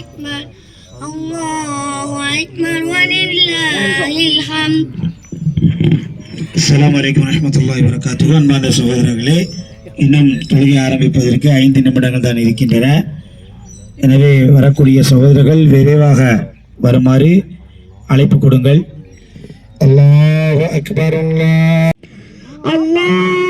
أكبر الله أكبر ولله الحمد அஸ்ஸலாமு அலைக்கும் வரஹ்மத்துல்லாஹி வரகாத்துஹு அன்பார்ந்த சகோதரர்களே இன்னும் தொழுகை ஆரம்பிப்பதற்கு ஐந்து நிமிடங்கள் தான் இருக்கின்றன எனவே வரக்கூடிய சகோதரர்கள் விரைவாக வருமாறு அழைப்பு கொடுங்கள் அல்லாஹ் அக்பர் அல்லாஹ் الله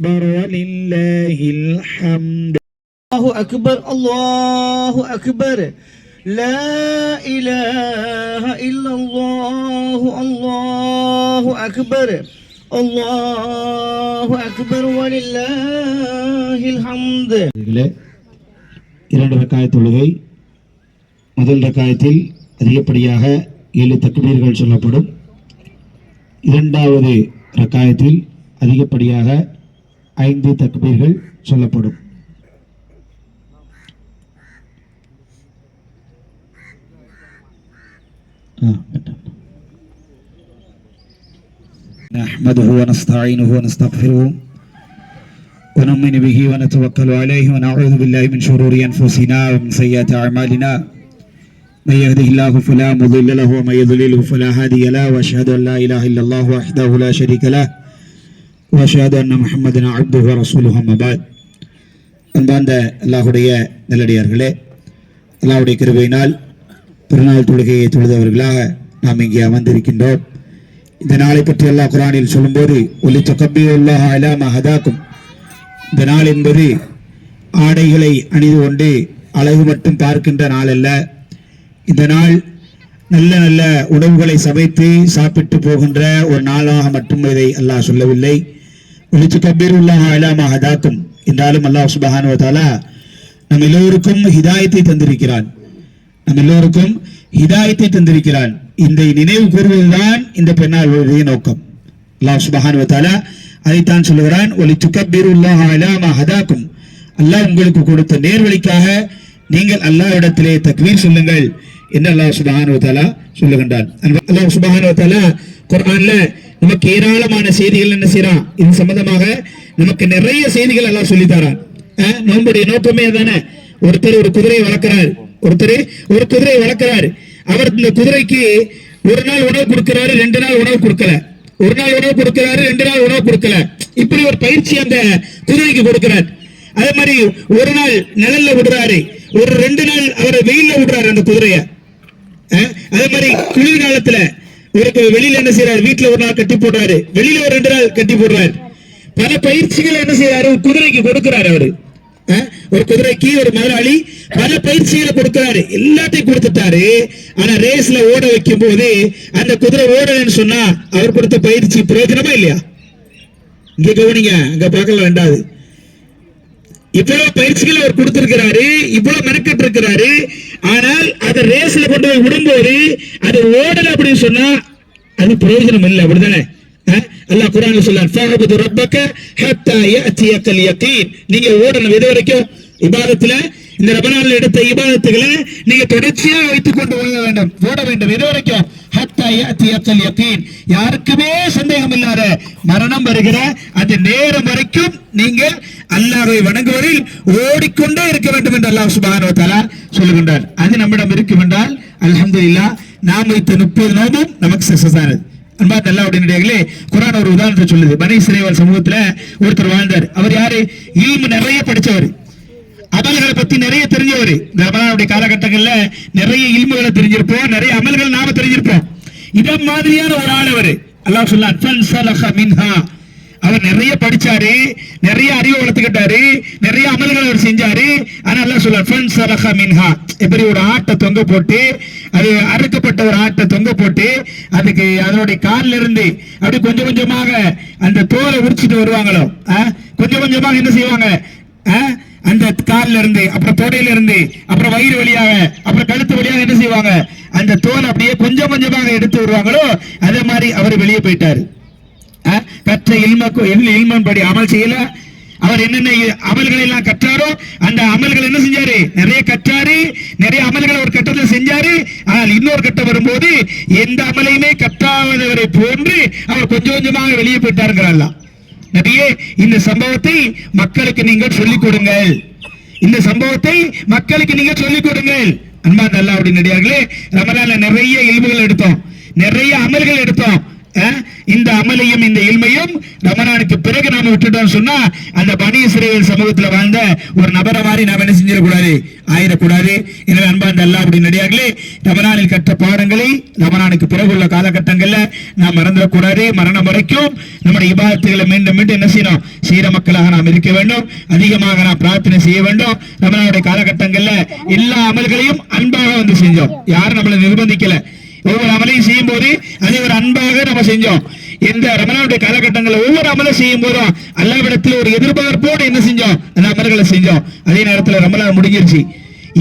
أكبر ولله الحمد الله أكبر الله أكبر لا إله إلا الله الله أكبر الله أكبر ولله الحمد இதிலே இரண்டு ரக்காய தொழுகை முதல் ரக்காயத்தில் அதிகப்படியாக ஏழு தக்பீர்கள் சொல்லப்படும் இரண்டாவது ரக்காயத்தில் அதிகப்படியாக ஐந்து தக்பீர்கள் சொல்லப்படும். نحمده ونستعينه ونستغفره ونؤمن به ونتوكل عليه ونعوذ بالله من شرور أنفسنا ومن سيئات أعمالنا. من يهده الله فلا مضل له ومن يضلله فلا هادي له وأشهد أن لا إله إلا الله وحده لا شريك له. வஷாது அண்ணா முஹம்மது அப்து ரசூல் அஹமபாத் அன்பார்ந்த அல்லாஹுடைய நல்லடியார்களே அல்லாவுடைய கிருபையினால் பிறநாள் தொழுகையை தொழுதவர்களாக நாம் இங்கே அமர்ந்திருக்கின்றோம். இந்த நாளை பற்றி அல்லா குரானில் சொல்லும்போது ஒலி தொக்கப்பியுல்லாஹ் அலாமா ஹதாக்கும். இந்த நாள் என்பது ஆடைகளை அணிந்து கொண்டு அழகு மட்டும் பார்க்கின்ற நாள் அல்ல. இந்த நாள் நல்ல நல்ல உணவுகளை சமைத்து சாப்பிட்டு போகின்ற ஒரு நாளாக மட்டும் இதை அல்லாஹ் சொல்லவில்லை. ஒலித்து ஹதாக்கும் என்றாலும் அல்லாஹ் சுபஹான நம் எல்லோருக்கும் ஹிதாயத்தை தந்திருக்கிறான் நம் எல்லோருக்கும் ஹிதாயத்தை தந்திருக்கிறான் இந்த நினைவு கூறுவதுதான் இந்த பெண்ணாளுடைய நோக்கம் அல்லாஹ் சுபஹானு அதைத்தான் சொல்லுகிறான் ஒலி துக்கபீருல்லாஹ் அலாமா ஹதாக்கும் அல்லாஹ் உங்களுக்கு கொடுத்த நேர்வழிக்காக நீங்கள் அல்லாஹ்விடத்திலே தக்வீர் சொல்லுங்கள் என்று அல்லாஹ் சுபஹானு சொல்லுகின்றான் அல்லாஹ் சுபஹானு தாலா நமக்கு ஏராளமான செய்திகள் என்ன செய்யறான் இது சம்பந்தமாக நமக்கு நிறைய செய்திகள் எல்லாம் சொல்லி தரான் அஹ், நோன்புடைய நோக்கமே தானே ஒருத்தர் ஒரு குதிரையை வளர்க்கிறார். ஒருத்தர் ஒரு குதிரையை வளர்க்கிறார். அவர் இந்த குதிரைக்கு ஒரு நாள் உணவு கொடுக்கிறாரு ரெண்டு நாள் உணவு கொடுக்கல. ஒரு நாள் உணவு கொடுக்கிறாரு ரெண்டு நாள் உணவு கொடுக்கல. இப்படி ஒரு பயிற்சி அந்த குதிரைக்கு கொடுக்கிறார். அதே மாதிரி ஒரு நாள் நிழல்ல விடுறாரு. ஒரு ரெண்டு நாள் அவரை வெயில்ல விடுறாரு அந்த குதிரைய. அதே மாதிரி குளிர் காலத்துல இவருக்கு வெளியில என்ன செய்யறாரு வீட்டுல ஒரு நாள் கட்டி போடுறாரு. வெளியில ஒரு ரெண்டு நாள் கட்டி போடுறாரு. பல பயிற்சிகள் என்ன செய்யறாரு குதிரைக்கு கொடுக்கிறாரு அவரு. ஒரு குதிரைக்கு ஒரு முதலாளி பல பயிற்சிகளை கொடுக்கிறாரு. எல்லாத்தையும் கொடுத்துட்டாரு. ஆனா ரேஸ்ல ஓட வைக்கும் போது அந்த குதிரை ஓடலன்னு சொன்னா அவர் கொடுத்த பயிற்சி பிரயோஜனமா இல்லையா? இங்க கவனிங்க. அங்க பார்க்கல ரெண்டாவது. இவ்வளவு பயிற்சிகள் அவர் கொடுத்திருக்கிறாரு. இவ்வளவு மெனக்கெட்டு இருக்கிறாரு ஆனால் ரேஸ்ல கொண்டு போய் விடும்போது அது ஓடல அப்படின்னு சொன்னா அது பிரயோஜனம் இல்லை அப்படிதானே அல்லாஹ் குர்ஆன்ல சொல்றான் ஃபஅபுது ரப்பக ஹத்தா யஅதியக்கல் யகீன். நீங்க ஓடணும் எது வரைக்கும்? இபாதத்துல இந்த ரபனால எடுத்த இபாதத்துகளை நீங்க தொடர்ச்சியா வைத்துக் கொண்டு ஓட வேண்டும் ஓட வேண்டும் எது வரைக்கும்? ஹத்தா யஅதியக்கல் யகீன். யாருக்குமே சந்தேகம் இல்லாத மரணம் வருகிற அந்த நேரம் வரைக்கும் நீங்கள் அல்லாவை வணங்குவதில் ஓடிக்கொண்டே இருக்க வேண்டும் என்று அல்லாஹ் சுப்ஹானஹு வ சொல்லுகின்றார். அது நம்மிடம் இருக்கும் என்றால் இல்லா நாம் வைத்த முப்பது நோம்பும் நமக்கு சக்சஸ் ஆனது அன்பார்ந்த அல்லா உடனடியார்களே குரான் ஒரு உதாரணத்தை சொல்லுது. பனை சிறைவால் சமூகத்துல ஒருத்தர் வாழ்ந்தார். அவர் யாரு? இல்மு நிறைய படிச்சவர். அமல்களை பத்தி நிறைய தெரிஞ்சவர். இந்த ரமலானுடைய காலகட்டங்கள்ல நிறைய இல்முகளை தெரிஞ்சிருப்போம் நிறைய அமல்கள் நாம தெரிஞ்சிருப்போம். இத மாதிரியான ஒரு ஆள் அவரு. அல்லாஹ் சொல்ல மின்ஹா. அவர் நிறைய படிச்சாரு நிறைய அறிவு வளர்த்துக்கிட்டாரு நிறைய அமல்கள் அவர் செஞ்சாரு. ஆனா எல்லாம் சொல்ல மின்ஹா. எப்படி ஒரு ஆட்டை தொங்க போட்டு அது அறுக்கப்பட்ட ஒரு ஆட்டை தொங்க போட்டு அதுக்கு அதனுடைய கால்ல இருந்து அப்படி கொஞ்சம் கொஞ்சமாக அந்த தோலை உரிச்சிட்டு வருவாங்களோ? கொஞ்சம் கொஞ்சமாக என்ன செய்வாங்க? அந்த கால்ல இருந்து அப்புறம் தொடையில இருந்து அப்புறம் வயிறு வழியாக அப்புறம் கழுத்து வழியாக என்ன செய்வாங்க? அந்த தோல் அப்படியே கொஞ்சம் கொஞ்சமாக எடுத்து வருவாங்களோ? அதே மாதிரி அவர் வெளியே போயிட்டாரு. கற்ற இல்மக்கு இல்மன் படி அமல் செய்யல. அவர் என்னென்ன அமல்களை எல்லாம் கற்றாரோ அந்த அமல்கள் என்ன செஞ்சாரு? நிறைய கற்றாரு நிறைய அமல்களை ஒரு கட்டத்தில் செஞ்சாரு. ஆனால் இன்னொரு கட்டம் வரும்போது எந்த அமலையுமே கற்றாதவரை போன்று அவர் கொஞ்சம் கொஞ்சமாக வெளியே போயிட்டாருங்கிறார் நபியே இந்த சம்பவத்தை மக்களுக்கு நீங்கள் சொல்லிக் கொடுங்கள். இந்த சம்பவத்தை மக்களுக்கு நீங்க சொல்லிக் கொடுங்கள். அன்பா நல்லா அப்படின்னு நடிகார்களே ரமலான நிறைய இல்புகள் எடுத்தோம். நிறைய அமல்கள் எடுத்தோம். இந்த அமலையும் இந்த இல்மையும் ரமணானுக்கு பிறகு நாம விட்டுட்டோம் சொன்னா அந்த பனி இஸ்ரேல் சமூகத்துல வாழ்ந்த ஒரு நபரை மாதிரி நாம என்ன செஞ்சிடக்கூடாது? ஆயிடக்கூடாது. எனவே அன்பாந்த அல்லா அப்படி நடிகார்களே ரமணானில் கற்ற பாடங்களை ரமணானுக்கு பிறகு உள்ள காலகட்டங்கள்ல நாம் மறந்துடக்கூடாது மரணம் வரைக்கும் நம்முடைய இபாதத்துகளை மீண்டும் மீண்டும் என்ன செய்யணும்? சீர மக்களாக நாம் இருக்க வேண்டும். அதிகமாக நாம் பிரார்த்தனை செய்ய வேண்டும். ரமணானுடைய காலகட்டங்கள்ல எல்லா அமல்களையும் அன்பாக வந்து செஞ்சோம். யாரும் நம்மளை நிர்பந்திக்கல. ஒவ்வொரு அமலையும் செய்யும் போது அதை ஒரு அன்பாக நம்ம செஞ்சோம். இந்த ரமணாவுடைய காலகட்டங்களில் ஒவ்வொரு அமலை செய்யும் போதும் அல்லாவிடத்தில் ஒரு எதிர்பார்ப்போடு என்ன செஞ்சோம்? அந்த அமல்களை செஞ்சோம். அதே நேரத்தில் ரமலான் முடிஞ்சிருச்சு.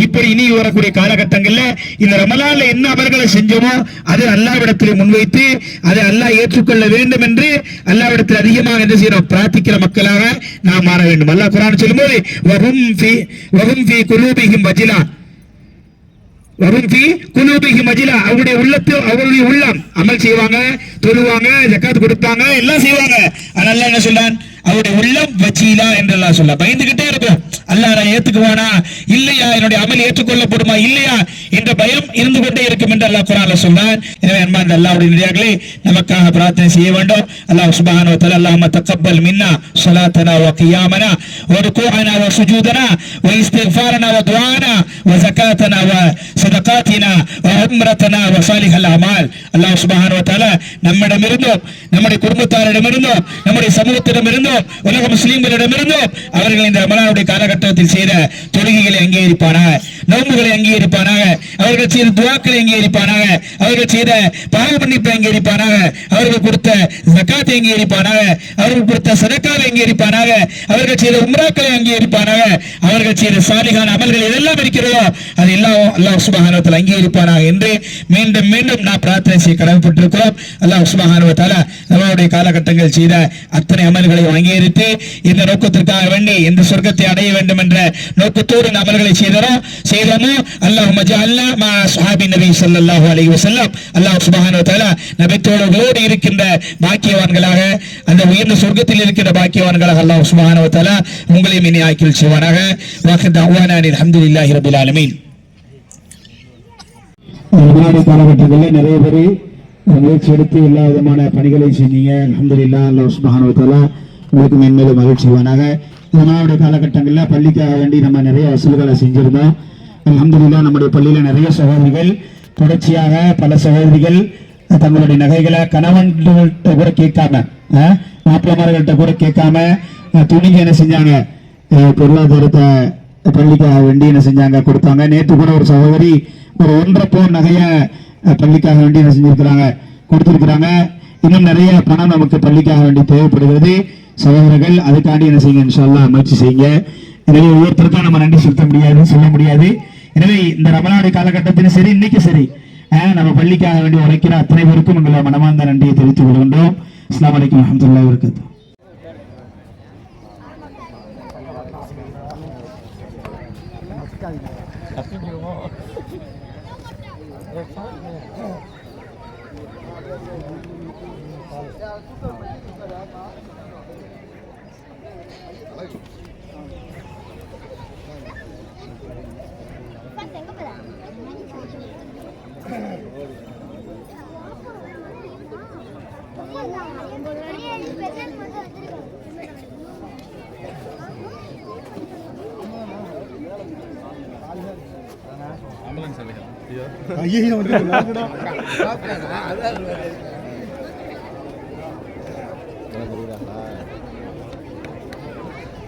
இப்படி இனி வரக்கூடிய காலகட்டங்கள்ல இந்த ரமலான்ல என்ன அமல்களை செஞ்சோமோ அதை அல்லாவிடத்தில் முன்வைத்து அதை அல்லாஹ் ஏற்றுக்கொள்ள வேண்டும் என்று அல்லாவிடத்தில் அதிகமாக என்ன செய்யறோம்? பிரார்த்திக்கிற மக்களாக நாம் மாற வேண்டும். அல்லாஹ் குரான் சொல்லும்போது வகும் ஃபி வகும் ஃபி குலூபிஹிம் வஜிலா. அவருடைய உள்ளத்து அவருடைய உள்ளம். அமல் செய்வாங்க தொழுவாங்க ஜக்காத் கொடுப்பாங்க எல்லாம் செய்வாங்க. அதனால என்ன சொல்றான்? அவருடைய உள்ளம் வஜீலா என்றெல்லாம் சொல்ல பயந்துகிட்டே அல்லாஹ் நான் ஏத்துக்குவானா? இல்லையா? என்னுடைய அமல் ஏற்றுக்கொள்ளப்படுமா? இல்லையா? என்ற பயம் இருந்து கொண்டே இருக்கும் என்று அல்லாஹ் குரான்ல சொன்னான். எனவே அன்பார்ந்த அல்லாவுடைய நிலையார்களே நமக்காக பிரார்த்தனை செய்ய வேண்டும். அல்லாஹ் சுப்ஹானஹு தல அல்லாஹ்ம தக்கப்பல் மின்னா ஸலாத்தனா வ கியாமனா வ ருகூஅனா வ சுஜூதனா வ இஸ்திக்ஃபாரனா வ துஆனா வ ஜகாத்தனா வ சதகாத்தினா வ உம்ரத்தனா வ சாலிஹல் அமால் அல்லாஹ் சுப்ஹானஹு வ நம்மிடமிருந்தும் நம்முடைய குடும்பத்தாரிடமிருந்தும் நம்முடைய சமூகத்திடமிருந்தும் உலக முஸ்லிம்களிடமிருந்தும் அவர்கள் இந்த ரமலானுடைய காலகட்டத்தில் செய்த தொழுகைகளை அங்கீகரிப்பானா நோன்புகளை அங்கீகரிப்பானாக. அவர்கள் செய்த துவாக்களை அங்கீகரிப்பானாக. அவர்கள் செய்த பாவ மன்னிப்பை அங்கீகரிப்பானாக. அவர்கள் கொடுத்த ஜக்காத்தை அங்கீகரிப்பானாக. அவர்கள் கொடுத்த சதக்காவை அங்கீகரிப்பானாக. அவர்கள் செய்த உம்ராக்களை அங்கீகரிப்பானாக. அவர்கள் செய்த சாலிகான அமல்கள் எதெல்லாம் இருக்கிறதோ அது எல்லாம் அல்லாஹ் சுபஹானத்தில் அங்கீகரிப்பானாக என்று மீண்டும் மீண்டும் நான் பிரார்த்தனை செய்ய கடமைப்பட்டிருக்கிறோம். அல்லாஹ் சுபஹானுவத்தால நம்மளுடைய காலகட்டங்கள் செய்த அத்தனை அமல்களையும் அங்கீகரித்து இந்த நோக்கத்திற்காக வேண்டி இந்த சொர்க்கத்தை அடைய வேண்டும் என்ற நோக்கத்தோடு இந்த அமல்களை செய்தோம். செய்தோமோ அல்லாஹ் மஜால்லா மா சுஹாபி நபி ஸல்லல்லாஹு அலைஹி வஸல்லம் அல்லாஹ் சுப்ஹானஹு வ தஆலா நபித்தோழர்களோடு இருக்கின்ற பாக்கியவான்களாக அந்த உயர்ந்த சொர்க்கத்தில் இருக்கின்ற பாக்கியவான்களாக அல்லாஹ் சுப்ஹானஹு வ தஆலா உங்களையும் இனி ஆக்கில் செய்வானாக வாஹித் தஅவானா அல்ஹம்துலில்லாஹி ரபில் ஆலமீன் முன்னாடி காலகட்டங்களில் நிறைய பேர் முயற்சி எடுத்து எல்லா விதமான பணிகளையும் செஞ்சீங்க. அலமதுல்லா அல்லா சுபஹானுவத்தாலா உங்களுக்கு மென்மேலும் மகிழ்ச்சிவானாக இதனால காலகட்டங்களில் பள்ளிக்காக வேண்டி நம்ம நிறைய வசூல்களை செஞ்சுருந்தோம். அலமதுல்லா நம்முடைய பள்ளியில் நிறைய சகோதரிகள் தொடர்ச்சியாக பல சகோதரிகள் தங்களுடைய நகைகளை கணவன்கிட்ட கூட கேட்காம மாப்பிளமார்கள்ட்ட கூட கேட்காம அஹ், என்ன செஞ்சாங்க? பொருளாதாரத்தை பள்ளிக்காக வேண்டி என்ன செஞ்சாங்க? கொடுத்தாங்க. நேற்று கூட ஒரு சகோதரி ஒரு ஒன்றரை போர் நகைய பள்ளிக்காக வேண்டி என்ன செஞ்சிருக்கிறாங்க? கொடுத்திருக்கிறாங்க. இன்னும் நிறைய பணம் நமக்கு பள்ளிக்காக வேண்டி தேவைப்படுகிறது. சகோதரர்கள் அதுக்காண்டி என்ன செய்யுங்க? இன்ஷால்லா முயற்சி செய்யுங்க. எனவே ஒவ்வொருத்தருக்கும் நம்ம நன்றி செலுத்த முடியாது சொல்ல முடியாது. எனவே இந்த ரமலானுடைய காலகட்டத்திலும் சரி இன்னைக்கு சரி. நம்ம பள்ளிக்காக வேண்டி உழைக்கிற அத்தனை பேருக்கும் உங்களை மனமார்ந்த நன்றியை தெரிவித்துக் கொள்கின்றோம். அஸ்லாம் வலைக்கம் வரமத்துல்லாஹி வபரகாத்துஹு.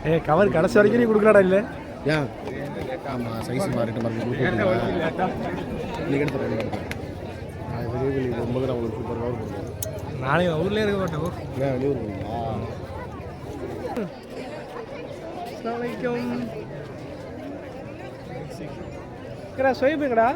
ஏ கவர் கடைசி வரைக்கும் நீ கொடுக்கலடா இல்லை? ஏன் ஆமாம் சைஸ் மாறிட்டு மறுபடியும் நீங்கள் எடுத்துறேன் நீங்கள் எடுத்துறேன் நான் வெளியே சூப்பர் கவர் கொடுக்குறேன் நானே ஊர்லேயே இருக்க மாட்டேன் ஏன் வெளியூர் போகிறீங்களா அஸ்லாமலைக்கும் ஏடா சொய்புங்கடா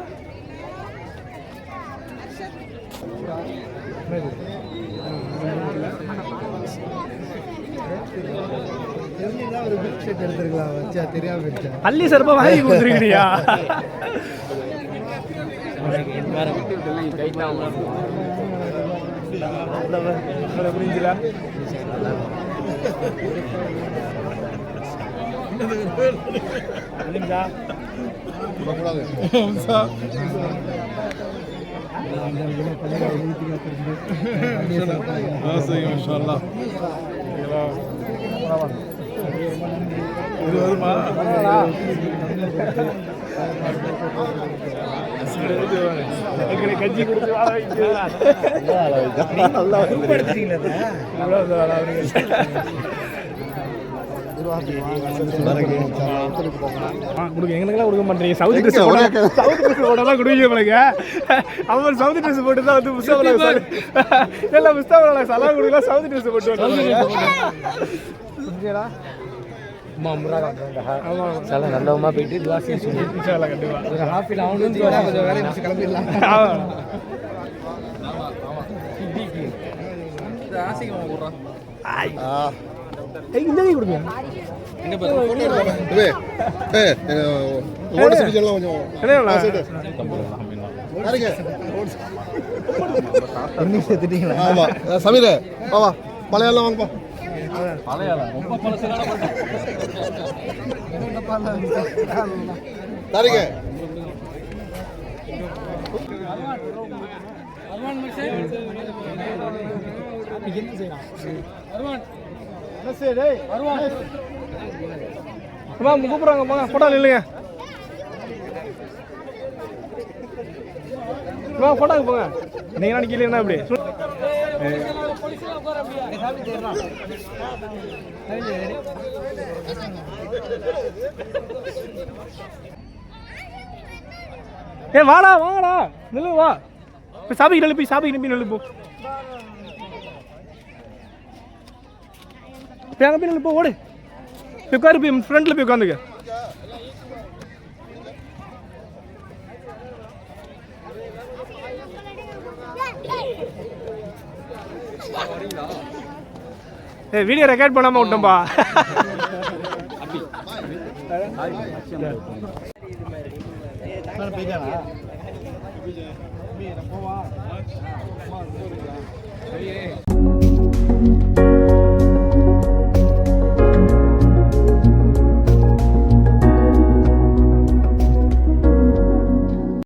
பள்ளி சிறப்பா வாங்கி கொடுத்துருக்கிறியா? புரிஞ்சுல புரிஞ்சா கூடாது கஞ்சி கொடுத்து வாழ எங்களுக்கெல்லாம் கொடுக்க மாட்டீங்க சவுத் ட்ரெஸ் சவுத் ட்ரெஸ் போட்டாலும் கொடுங்க உங்களுக்கு அவன் சவுத் ட்ரெஸ் போட்டு தான் வந்து முஸ்தாபலா எல்லாம் முஸ்தாபலா சலா கொடுக்கலாம் சவுத் ட்ரெஸ் போட்டு புரிஞ்சடா చాలా நல்லவமா போயிட்டு துவா செய்ய சொல்லி. இன்ஷால்லா கண்டிப்பா. ஒரு ஹாஃபில் அவனும் கொஞ்சம் வேலையை முடிச்சு கிளம்பிடலாம். ஆமா. ஏய், இந்த கை கொடுங்க இது ஏ ஓட சிபிச்செல்லாம் கொஞ்சம். என்ன யாருங்க ஆமா. சமீர் வா வா. மலையாளம் வாங்கப்பா. யாருங்க அம்மா கூப்பிடுறாங்க போங்க போட்டோ இல்லைங்க அம்மா போட்டோக்கு போங்க. நீங்க நினைக்கலையா இப்படி? ஏ வாடா வாடா நில்லு வா. இப்போ சாப்பிட்டு நில்லு போய் சாப்பிட்டு போய் நில்லு போ. இப்போ அங்கே போய் நில்லு போ ஓடு. போய் உட்காரு போய் ஃப்ரண்ட்ல போய் உட்காந்துக்க. ஏ வீடியோ ரெக்கார்ட் பண்ணாம விட்டோம்பா.